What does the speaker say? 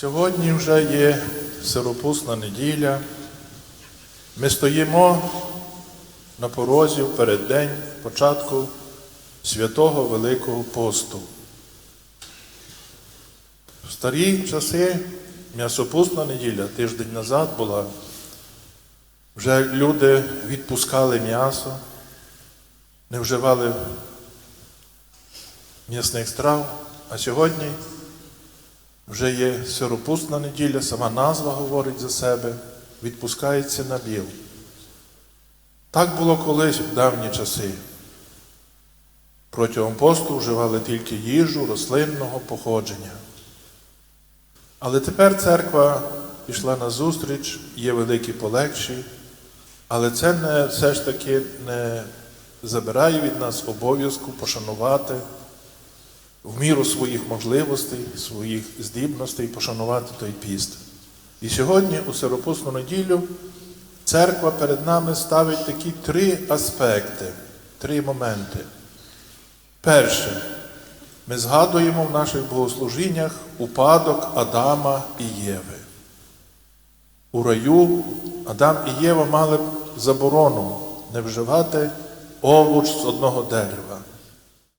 Сьогодні вже є сиропусна неділя. Ми стоїмо на порозі в переддень початку святого Великого посту. В старі часи м'ясопусна неділя, тиждень назад була, вже люди відпускали м'ясо, не вживали м'ясних страв, а сьогодні вже є сиропусна неділя, сама назва говорить за себе, відпускається на біл. Так було колись в давні часи. Протягом посту вживали тільки їжу рослинного походження. Але тепер церква пішла на зустріч, є великі полегші, але це не, все ж таки не забирає від нас обов'язку пошанувати в міру своїх можливостей, своїх здібностей пошанувати той піст. І сьогодні, у Сиропусну неділю, церква перед нами ставить такі три аспекти, три моменти. Перше, ми згадуємо в наших богослужіннях упадок Адама і Єви. У раю Адам і Єва мали б заборону не вживати овоч з одного дерева.